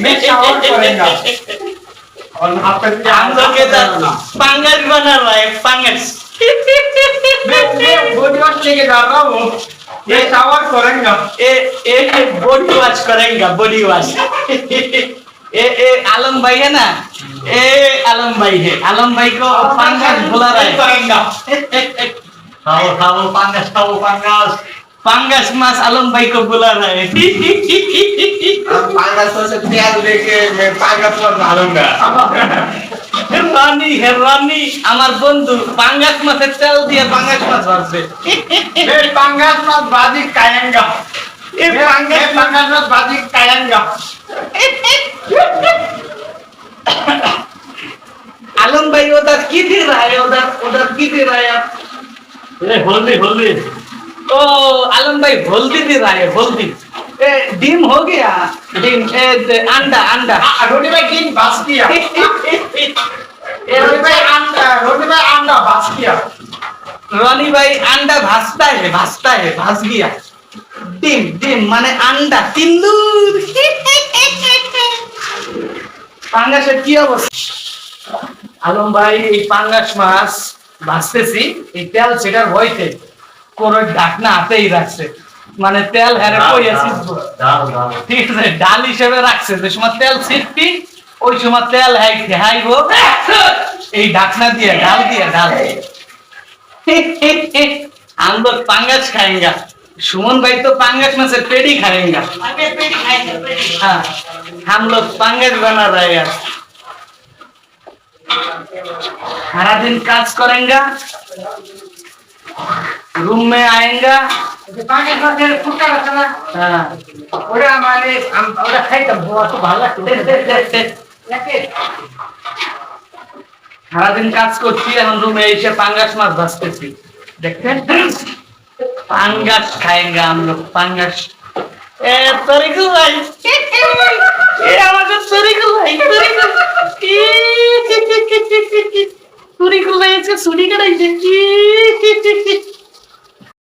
मैं शावर करेगा और आपका हम लोग के साथ पंगस बना रहा है पंगस मैं मैं बॉडी वॉश लेके जा रहा हूँ ये शावर करेंगे ए ए बॉडी वॉश करेंगे बॉडी वॉश ए ए आलम भाई है ना ए आलम भाई है आलम भाई को पंगस बुला रहा है करेंगे खाओ खाओ पंगस खाओ पंगस पंगस मास आलम भाई को बुला रहा है আমার বন্ধু পাঙ্গাস মাছের তেল দিয়ে পাঙ্গাস মাছ ভাজবে। পাঙ্গাস মাছ ভাজি কায়াঙ্গা। পাঙ্গাস মাছ ভাজি কায়াঙ্গা। আলম ভাই ওটা কি দিয়ে রায়? ওটা ওটা কি দিয়ে রায়? হলদি হলদি। ও আলম ভাই হলদি দিয়ে রায় হলদি। ডিম হো গিয়া? ডিম আন্ডা আন্ডা। রোটি ভাই ডিম বাস গিয়া। রনি ভাই আন্ডা রনি ভাই আন্ডা বাস গিয়া। রনি ভাই আন্ডা ভাসতা হে ভাসতা হে ভাস গিয়া। ডিম ডিম মানে আন্ডা তিন্দুর। পাঙ্গাসের কি অবস্থা? আলম ভাই এই পাঙ্গাস মাছ ভাসতেছি এই তেল সেটার হইতে কোনো ডাকনা হাতেই রাখছে। মানে তেল হ্যাঁ, হেরে কইয়া ঠিক আছে ডাল হিসেবে রাখছে। যে সময় তেল ছিটবি ওই সময় তেল হ্যাঁ, হ্যাঁ, হাইব। এই ঢাকনা দিয়ে ডাল দিয়ে ডাল আমলো পাঙ্গাস খাইঙ্গা। সুমন ভাই তো পাঙ্গাস মাছের পেডি খাইঙ্গা। হ্যাঁ আমলো বানা রায় সারাদিন কাজ করেঙ্গা রুম মে আয়েঙ্গা হ্যাঁ। মানে, সারাদিন কাজ করছি এখন রুমে এসে পাঙ্গাস মাছ ভাসতেছি দেখবেন পাঙ্গাস খায়েঙ্গা আমরা পাঙ্গাস। এ আমাদের তরিকুল ভাই তরিকুল।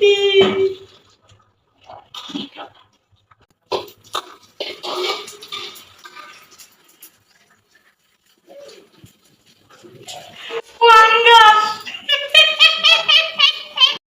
Kitty.